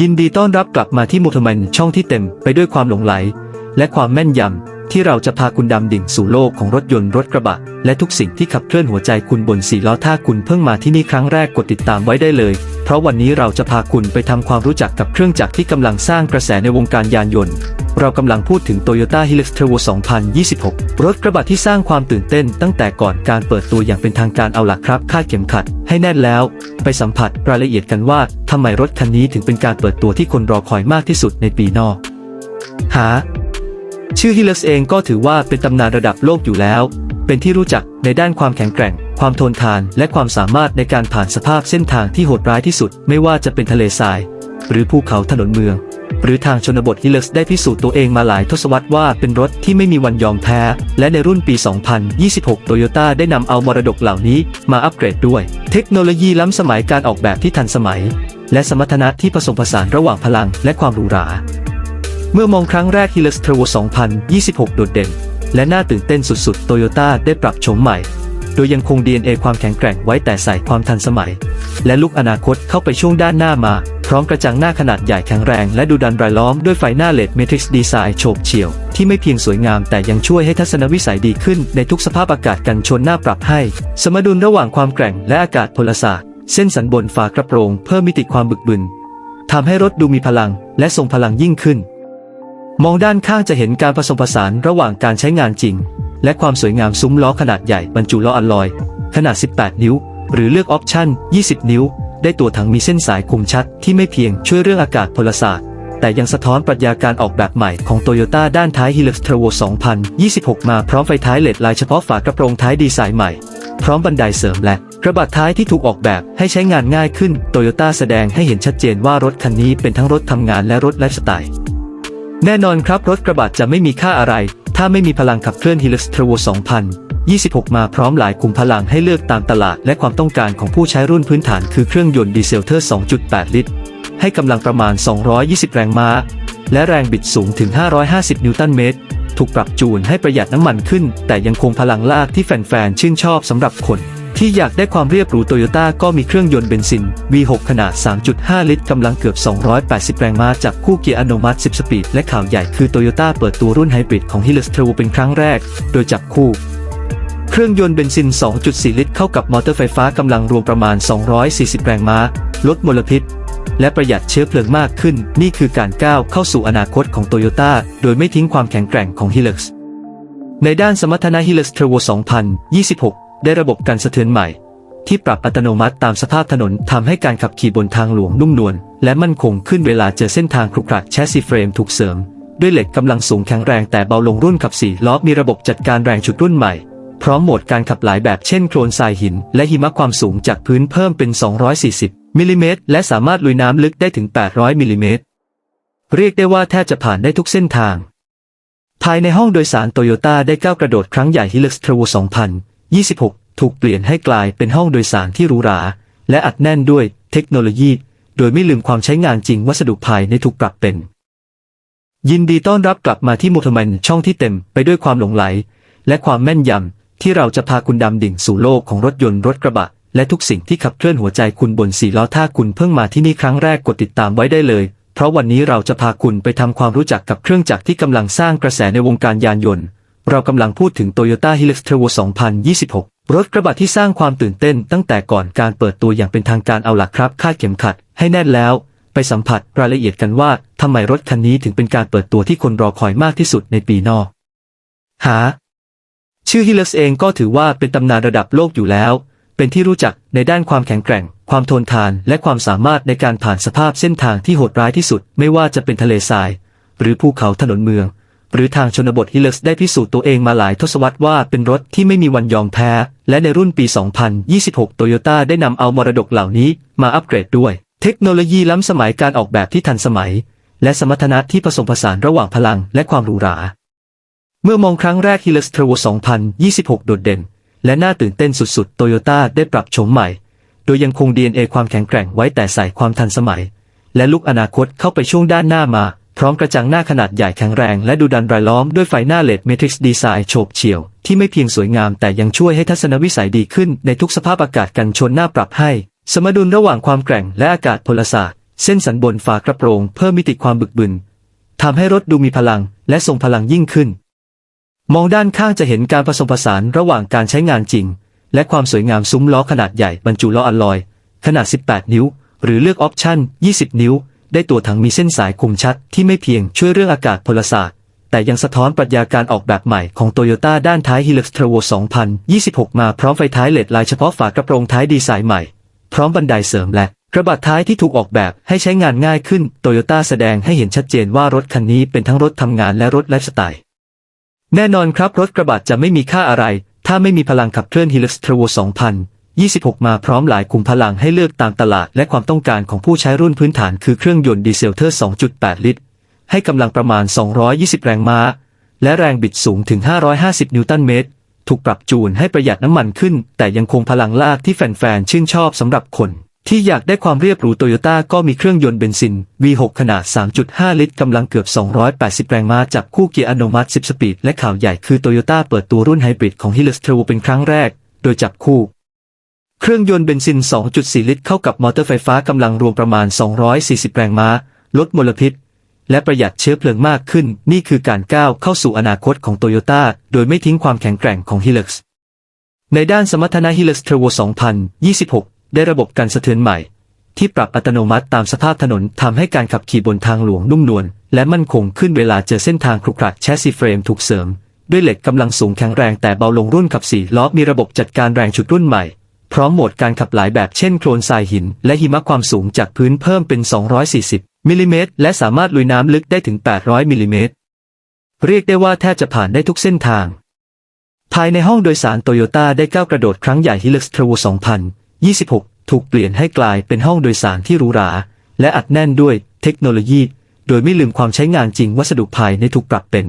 ยินดีต้อนรับกลับมาที่มูทมันช่องที่เต็มไปด้วยความหลงไหล และความแม่นยำ ที่เราจะพาคุณดำดิ่งสู่โลกของรถยนต์รถกระบะ และทุกสิ่งที่ขับเคลื่อนหัวใจคุณบนสี่ล้อถ้าคุณเพิ่งมาที่นี่ครั้งแรกกดติดตามไว้ได้เลย เพราะวันนี้เราจะพาคุณไปทำความรู้จักกับเครื่องจักรที่กำลังสร้างกระแสในวงการยานยนต์ เรากำลังพูดถึง Toyota Hilux Turbo 2026 รถกระบะที่สร้างความตื่นเต้นตั้งแต่ก่อนการเปิดตัวอย่างเป็นทางการเอาหล่ะครับคาดเข็มขัด ให้แน่นแล้ว ไปสัมผัสรายละเอียดกันว่าทำไมรถคันนี้ถึงเป็นการเปิดตัวที่คนรอคอยมากที่สุดในปีนอกหา ชื่อ Hilux เองก็ถือว่าเป็นตำนานระดับโลกอยู่แล้ว เป็นที่รู้จักในด้านความแข็งแกร่ง ความทนทาน และความสามารถในการผ่านสภาพเส้นทางที่โหดร้ายที่สุด ไม่ว่าจะเป็นทะเลทราย หรือภูเขาถนนเมือง หรือทางชนบท Hilux ได้พิสูจน์ตัวเองมาหลายทศวรรษว่าเป็นรถที่ไม่มีวันยอมแพ้ และในรุ่นปี 2026 Toyota ได้นำเอามรดกเหล่านี้มาอัปเกรดด้วย เทคโนโลยีล้ำสมัยการออกแบบที่ทันสมัย และสมรรถนะที่ผสมผสานระหว่างพลังและความหรูหรา เมื่อมองครั้งแรก Hilux Turbo 2026 โดดเด่น และน่าตื่นเต้นสุดๆ Toyota ได้ปรับโฉมใหม่ โดยยังคง DNA ความแข็งแกร่งไว้แต่ใส่ความทันสมัย และลุกอนาคตเข้าไปช่วงด้านหน้ามา พร้อมกระจังหน้าขนาดใหญ่แข็งแรง และดูดันรายล้อมด้วยไฟหน้าเลดเมทริกซ์ดีไซน์โฉบเฉี่ยว ที่ไม่เพียงสวยงามแต่ยังช่วยให้ทัศนวิสัยดีขึ้นในทุกสภาพอากาศกันชนหน้าปรับให้ สมดุลระหว่างความแกร่งและอากาศพลศาสตร์เส้นสันบนฝากระโปรง เพิ่มมิติความบึกบึนทำให้รถดูมีพลัง และทรงพลังยิ่งขึ้น มองด้านข้างจะเห็นการผสมผสานระหว่างการใช้งานจริง และความสวยงามซุ้มล้อขนาดใหญ่บรรจุล้ออัลลอย ขนาด 18 นิ้ว หรือเลือกออปชั่น 20 นิ้ว ได้ตัวถังมีเส้นสายคมชัดที่ไม่เพียงช่วยเรื่องอากาศพลศาสตร์ แต่ยังสะท้อนปรัชญาการออกแบบใหม่ของโตโยต้าด้านท้าย Hilux Turbo 2026 มาพร้อมไฟท้ายเลดลายเฉพาะฝากระโปรงท้ายดีไซน์ใหม่ พร้อมบันไดเสริมและกระบะท้ายที่ถูกออกแบบให้ใช้งานง่ายขึ้นโตโยต้าแสดงให้เห็นชัดเจนว่ารถคันนี้เป็นทั้งรถทำงานและรถไลฟ์สไตล์ แน่นอนครับรถกระบะจะไม่มีค่าอะไร ถ้าไม่มีพลังขับเคลื่อน Hilux Turbo 2026 มาพร้อมหลายคุมพลังให้เลือกตามตลาด และความต้องการของผู้ใช้รุ่นพื้นฐานคือเครื่องยนต์ดีเซลเทอร์ 2.8 ลิตร ให้กำลังประมาณ 220 แรงม้า และแรงบิดสูงถึง 550 นิวตันเมตร ถูกปรับจูนให้ประหยัดน้ำมันขึ้น แต่ยังคงพลังลากที่แฟนๆชื่นชอบสำหรับคน ที่อยากได้ความเรียบหรูโตโยต้าก็มีเครื่องยนต์เบนซิน V6 ขนาด 3.5 ลิตรกำลังเกือบ 280 แรงม้าจากคู่เกียร์อัตโนมัติ 10 สปีด และข่าวใหญ่คือโตโยต้าเปิดตัวรุ่นไฮบริดของ Hilux Turbo เป็นครั้งแรก โดยจับคู่ เครื่องยนต์เบนซิน 2.4 ลิตรเข้ากับมอเตอร์ไฟฟ้ากำลังรวมประมาณ 240 แรงม้า ลดมลพิษ และประหยัดเชื้อเพลิงมากขึ้น นี่คือการก้าวเข้าสู่อนาคตของโตโยต้าโดยไม่ทิ้งความแข็งแกร่งของ Hilux ในด้านสมรรถนะ Hilux Turbo 2026 ได้ระบบการสะเทือนใหม่ ที่ปรับอัตโนมัติตามสภาพถนนทำให้การขับขี่บนทางหลวงนุ่มนวลและมั่นคงขึ้นเวลาเจอเส้นทางครุขระแชสซีเฟรมถูกเสริม ด้วยเหล็กกำลังสูงแข็งแรงแต่เบาลงรุ่นขับสี่ล้อมีระบบจัดการแรงฉุดรุ่นใหม่ พร้อมโหมดการขับหลายแบบเช่นโคลนทรายหิน และหิมะความสูงจากพื้นเพิ่มเป็น 240มิลิเมตรและสามารถลุยน้ำลึกได้ถึง 800มิลิเมตรเรียกได้ว่าแทบจะผ่านได้ทุกเส้นทาง ภายในห้องโดยสารโตโยต้าได้ก้าวกระโดดครั้งใหญ่ฮิลักซ์ทรว2000 26 ถูกเปลี่ยนให้กลายเป็นห้องโดยสารที่หรูหรา และอัดแน่นด้วยเทคโนโลยี โดยไม่ลืมความใช้งานจริงวัสดุภายในถูกปรับเป็น ยินดีต้อนรับกลับมาที่มูทมันช่องที่เต็มไปด้วยความหลงไหล และความแม่นยำที่เราจะพาคุณดำดิ่งสู่โลกของรถยนต์รถกระบะ และทุกสิ่งที่ขับเคลื่อนหัวใจคุณบนสี่ล้อถ้าคุณเพิ่งมาที่นี่ครั้งแรกกดติดตามไว้ได้เลยเพราะวันนี้เราจะพาคุณไปทำความรู้จักกับเครื่องจักรที่กำลังสร้างกระแสในวงการยานยนต์ เรากำลังพูดถึง Toyota Hilux Turbo 2026 รถกระบะที่สร้างความตื่นเต้นตั้งแต่ก่อนการเปิดตัวอย่างเป็นทางการเอาหลักครับ คาดเข็มขัดให้แน่นแล้ว ไปสัมผัสรายละเอียดกันว่าทำไมรถคันนี้ถึงเป็นการเปิดตัวที่คนรอคอยมากที่สุดในปีนอก หา ชื่อ Hilux เองก็ถือว่าเป็นตำนานระดับโลกอยู่แล้ว เป็นที่รู้จักในด้านความแข็งแกร่ง ความทนทาน และความสามารถในการผ่านสภาพเส้นทางที่โหดร้ายที่สุด ไม่ว่าจะเป็นทะเลทราย หรือภูเขาถนนเมือง หรือทางชนบท Hilux ได้พิสูจน์ตัวเองมาหลายทศวรรษว่าเป็นรถที่ไม่มีวันยอมแพ้ และในรุ่นปี 2026 Toyota ได้นำเอามรดกเหล่านี้มาอัปเกรดด้วย เทคโนโลยีล้ำสมัยการออกแบบที่ทันสมัย และสมรรถนะที่ผสมผสานระหว่างพลังและความหรูหรา เมื่อมองครั้งแรก Hilux Turbo 2026 โดดเด่น และน่าตื่นเต้นสุดๆ Toyota ได้ปรับโฉมใหม่ โดยยังคง DNA ความแข็งแกร่งไว้แต่ใส่ความทันสมัย และลุกอนาคตเข้าไปช่วงด้านหน้ามา พร้อมกระจังหน้าขนาดใหญ่แข็งแรงและดูดันรายล้อมด้วยไฟหน้าเลดเมทริกซ์ดีไซน์โฉบเฉี่ยว ที่ไม่เพียงสวยงามแต่ยังช่วยให้ทัศนวิสัยดีขึ้นในทุกสภาพอากาศกันชนหน้าปรับให้ สมดุลระหว่างความแกร่งและอากาศพลศาสตร์ เส้นสันบนฝากระโปรงเพิ่มมิติความบึกบึนทำให้รถดูมีพลังและทรงพลังยิ่งขึ้น มองด้านข้างจะเห็นการผสมผสานระหว่างการใช้งานจริง และความสวยงามซุ้มล้อขนาดใหญ่บรรจุล้ออัลลอย ขนาด 18 นิ้ว หรือเลือกออปชั่น 20 นิ้ว ได้ตัวถังมีเส้นสายคุมชัดที่ไม่เพียงช่วยเรื่องอากาศพลศาสตร์ แต่ยังสะท้อนปรัชญาการออกแบบใหม่ของโตโยต้าด้านท้าย Hilux Turbo 2026 มาพร้อมไฟท้ายเลดลายเฉพาะฝากระโปรงท้ายดีไซน์ใหม่ พร้อมบันไดเสริมและกระบะท้ายที่ถูกออกแบบให้ใช้งานง่ายขึ้นโตโยต้าแสดงให้เห็นชัดเจนว่ารถคันนี้เป็นทั้งรถทำงานและรถไลฟ์สไตล์ แน่นอนครับรถกระบะจะไม่มีค่าอะไร ถ้าไม่มีพลังขับเคลื่อน Hilux Turbo 2000 26 มาพร้อมหลายคุณมพลังให้เลือกตามตลาดและความต้องการของผู้ใช้รุ่นพื้นฐานคือเครื่องยนต์ดีเซลเทอร์ 2.8 ลิตร ให้กำลังประมาณ 220 แรงม้า และแรงบิดสูงถึง 550 นิวตันเมตร ถูกปรับจูนให้ประหยัดน้ำมันขึ้น แต่ยังคงพลังลากที่แฟนๆ ชื่นชอบสำหรับคนที่อยากได้ความเรียบหรูโตโยต้าก็มีเครื่องยนต์เบนซิน V6 ขนาด 3.5 ลิตร กำลังเกือบ 280 แรงม้าจากคู่เกียร์อัตโนมัติ 10 สปีด และข่าวใหญ่คือโตโยต้าเปิดตัวรุ่นไฮบริดของฮิ l u x t r เป็นครั้งแรก โดยจับคู่ เครื่องยนต์เบนซิน 2.4 ลิตร เข้ากับมอเตอร์ไฟฟ้ากำลังรวมประมาณ 240 แรงม้า ลดมลพิษ และประหยัดเชื้อเพลิงมากขึ้น นี่คือการก้าวเข้าสู่อนาคตของโตโยต้าโดยไม่ทิ้งความแข็งแกร่งของ Hilux ในด้านสมรรถนะ Hilux Travo 2026 ได้ระบบกันสะเทือนใหม่ ที่ปรับอัตโนมัติตามสภาพถนนทำให้การขับขี่บนทางหลวงนุ่มนวลและมั่นคงขึ้นเวลาเจอเส้นทางครุขระแชสซีเฟรมถูกเสริม ด้วยเหล็กกำลังสูงแข็งแรงแต่เบาลงรุ่นขับสี่ล้อมีระบบจัดการแรงฉุดรุ่นใหม่ พร้อมโหมดการขับหลายแบบเช่นโคลนทรายหิน และหิมะความสูงจากพื้นเพิ่มเป็น 240 มิลลิเมตร และสามารถลุยน้ำลึกได้ถึง 800 มิลลิเมตร เรียกได้ว่าแทบจะผ่านได้ทุกเส้นทาง ภายในห้องโดยสารโตโยต้าได้ก้าวกระโดดครั้งใหญ่ Hilux Travo 2026 ถูกเปลี่ยนให้กลายเป็นห้องโดยสารที่หรูหรา และอัดแน่นด้วยเทคโนโลยี โดยไม่ลืมความใช้งานจริงวัสดุภายในถูกปรับเป็น